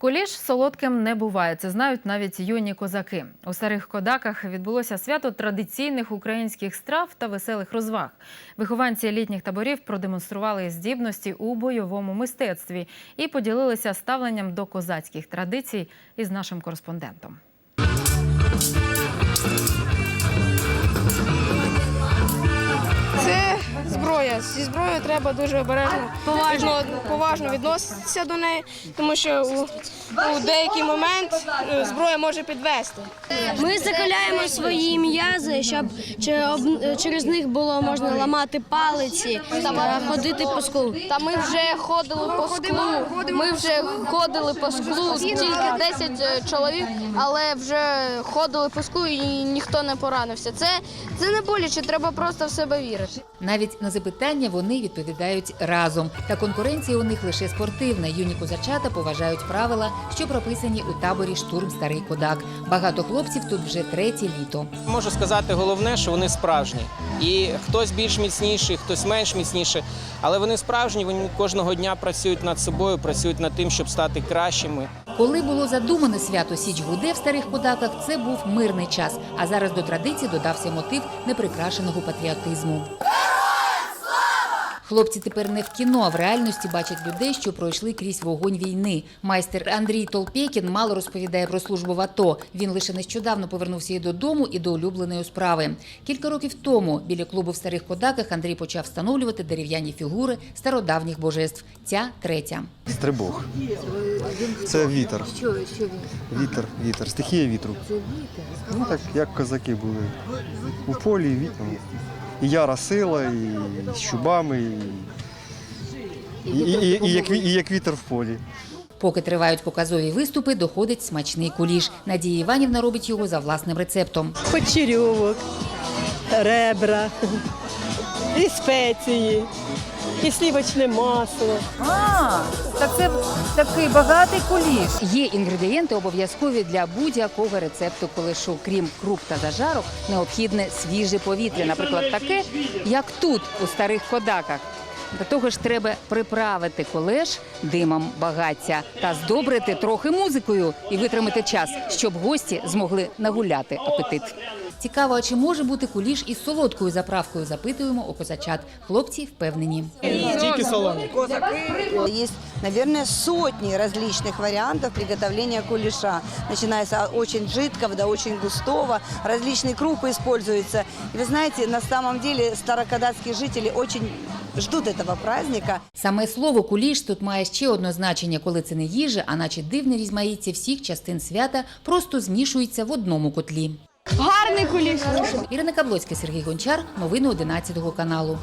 Куліш солодким не буває. Це знають навіть юні козаки. У старих кодаках відбулося свято традиційних українських страв та веселих розваг. Вихованці літніх таборів продемонстрували здібності у бойовому мистецтві і поділилися ставленням до козацьких традицій із нашим кореспондентом. Зброя. Зі зброєю треба дуже обережно поважно, поважно відноситися до неї, тому що у, у деякий момент е, зброя може підвести. Ми закаляємо свої м'язи, щоб через них було можна ламати палиці та ходити по склу. Та ми вже ходили по склу. Ми вже ходили по склу, тільки 10 чоловік, але вже ходили по склу і ніхто не поранився. Це, це не боляче, треба просто в себе вірити. Навіть на запитання вони відповідають разом. Та конкуренція у них лише спортивна. Юні козачата поважають правила, що прописані у таборі штурм старий кодак. Багато хлопців тут вже третє літо. Можу сказати головне, що вони справжні. І хтось більш міцніший, хтось менш міцніший. Але вони справжні, вони кожного дня працюють над собою, працюють над тим, щоб стати кращими. Коли було задумане свято Січ Гуде в старих кодаках, це був мирний час. А зараз до традиції додався мотив неприкрашеного патріотизму. Хлопці тепер не в кіно, а в реальності бачать людей, що пройшли крізь вогонь війни. Майстер Андрій Толпєкін мало розповідає про службу в АТО. Він лише нещодавно повернувся і додому, і до улюбленої справи. Кілька років тому біля клубу в старих кодаках Андрій почав встановлювати дерев'яні фігури стародавніх божеств. Ця третя. Стрибок. Це вітер. Що, що Вітер, вітер. Стихія вітру. Це вітер? Ну так, як козаки були. У полі вітер. І яра сила, і з чубами, і, і, і, і, як, і як вітер в полі. Поки тривають показові виступи, доходить смачний куліш. Надія Іванівна робить його за власним рецептом. почерьовок, ребра, і спеції, і слівочне масло. А, так це такий багатий куліш. Є інгредієнти обов'язкові для будь-якого рецепту кулешу. Крім круп та зажарок, необхідне свіже повітря, наприклад, таке, як тут, у старих кодаках. До того ж, треба приправити колеш димом багаття та здобрити трохи музикою і витримати час, щоб гості змогли нагуляти апетит. Цікаво, а чи може бути куліш із солодкою заправкою? Запитуємо у козачат. Хлопці впевнені. Есть, наверное, сотни различных вариантов приготовления кулеша. Начинается от очень жидкого до очень густого. Различные крупы используются. И вы знаете, на самом деле старокадацкие жители очень ждут этого праздника. Саме слово куліш тут має ще одне значення, коли це не їжа, а наче дивне різмаїття всіх частин свята просто змішується в одному котлі. Гарний куліш. Ірина Каблоцька, Сергій Гончар. Новини 11 каналу.